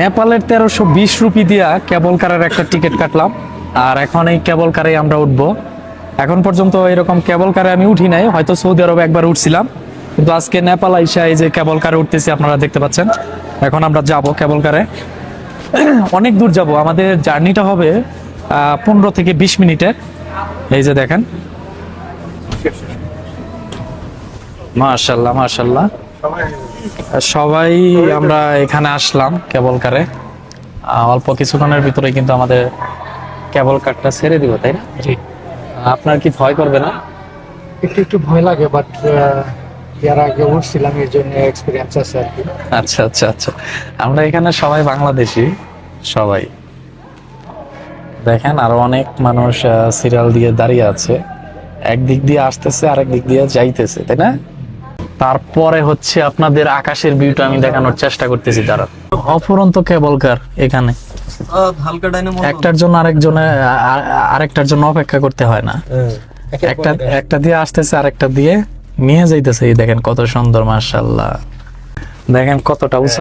নেপালের তেরোশো বিশ রুপি দিয়া কেবল কারের একটা টিকিট কাটলাম। আর এখন এই কেবল কারে আমরা উঠবো। এখন পর্যন্ত এরকম কেবল কারে আমি উঠি নাই, হয়তো সৌদি আরবে একবার উঠছিলাম। কিন্তু আজকে নেপাল আইসা এই যে কেবল কারে উঠতেছি, আপনারা দেখতে পাচ্ছেন। এখন আমরা যাব কেবল কারে। অনেক দূর যাব। আমাদের জার্নিটা হবে পনেরো থেকে বিশ মিনিটের। এই যে দেখেন। মাশাল্লাহ মাশাল্লাহ। সবাই আমরা এখানে আসলাম কেবল কারে। অল্প কিছুক্ষণের ভিতরে কিন্তু আমাদের কেবল কারটা ছেড়ে দিব তাই না? জি। আপনার কি ভয় করবে না? একটু একটু ভয় লাগে বাট এর আগে উঠছিলাম এর জন্য এক্সপিরিয়েন্স আছে আর কি। আচ্ছা আচ্ছা আচ্ছা। আমরা এখানে সবাই বাংলাদেশি সবাই। দেখেন আরও অনেক মানুষ সিরিয়াল দিয়ে দাঁড়িয়ে আছে। একদিক দিয়ে আসতেছে আরেক দিক দিয়ে যাইতেছে তাই না? তারপরে হচ্ছে আপনাদের আকাশের ভিউটা আমি দেখানোর চেষ্টা করতেছি তারা অফুরন্ত কেবল কার এখানে। একটার জন্য আরেকজনের আ- আ- আরেকটার জন্য অপেক্ষা করতে হয় না। একটা একটা দিয়ে আসতেছে, আরেকটা দিয়ে নিয়ে যাইতেছে। দেখেন কত সুন্দর মার্শাল্লাহ দেখেন কতটা